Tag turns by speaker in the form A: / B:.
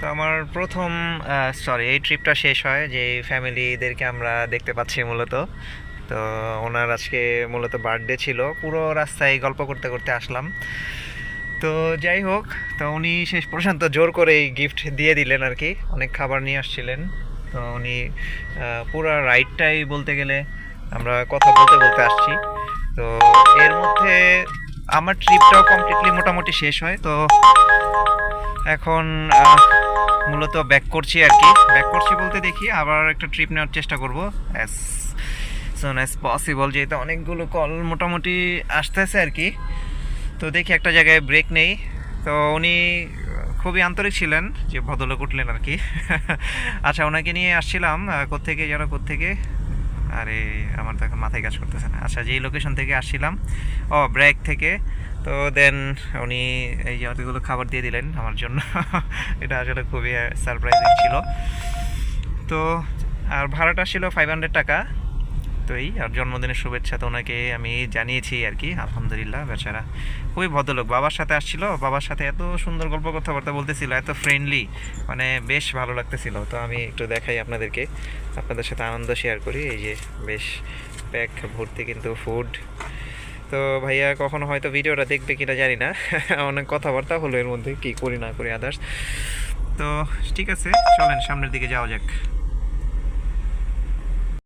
A: তো আমার প্রথম সরি এই ট্রিপটা শেষ হয় যে ফ্যামিলিদেরকে আমরা দেখতে পাচ্ছি মূলত। তো ওনার আজকে মূলত বার্থডে ছিল। পুরো রাস্তায় গল্প করতে করতে আসলাম। তো যাই হোক, তো উনি শেষ পর্যন্ত জোর করে এই গিফট দিয়ে দিলেন আর কি। অনেক খাবার নিয়ে আসছিলেন। তো উনি পুরো রাইডটাই বলতে গেলে আমরা কথা বলতে বলতে আসছি। তো এর মধ্যে আমার ট্রিপটাও কমপ্লিটলি মোটামুটি শেষ হয়। তো এখন মূলত ব্যাক করছি আর কি। ব্যাক করছি বলতে দেখি আবার একটা ট্রিপ নেওয়ার চেষ্টা করব। অ্যাজ সোন অ্যাজ পসিবল যেহেতু অনেকগুলো কল মোটামুটি আসতেছে আর কি। তো দেখি একটা জায়গায় ব্রেক নেই। তো উনি খুবই আন্তরিক ছিলেন যে ভদ্রলোক উঠলেন আর কি। আচ্ছা ওনাকে নিয়ে আসছিলাম আহ, কোত্থেকে যেন কোত্থেকে। আরে আমার তো এখন মাথায় কাজ করতেছে না। আচ্ছা যেই লোকেশন থেকে আসছিলাম ও ব্রেক থেকে তো দেন উনি এই অতগুলো খাবার দিয়ে দিলেন আমার জন্য। এটা আসলে খুবই সারপ্রাইজিং ছিল। তো আর ভাড়াটা ছিল ফাইভ হান্ড্রেড টাকা। তো এই, আর জন্মদিনের শুভেচ্ছা তো ওনাকে আমি জানিয়েছি আর কি, আলহামদুলিল্লাহ, বেচারা খুবই ভদ্রলোক। বাবার সাথে আসছিল, বাবার সাথে এত সুন্দর গল্প কথাবার্তা বলতেছিল, এত ফ্রেন্ডলি মানে বেশ ভালো লাগতেছিল। তো আমি একটু দেখাই আপনাদেরকে, আপনাদের সাথে আনন্দ শেয়ার করি। এই যে বেশ প্যাক ভর্তি কিন্তু ফুড তো ভাইয়া কখনো হয়তো ভিডিওটা দেখবে কিনা জানি না। অনেক কথাবার্তা হলো এর মধ্যে, কি করি না করি আদার্স তো ঠিক আছে, চলেন সামনের দিকে যাওয়া যাক।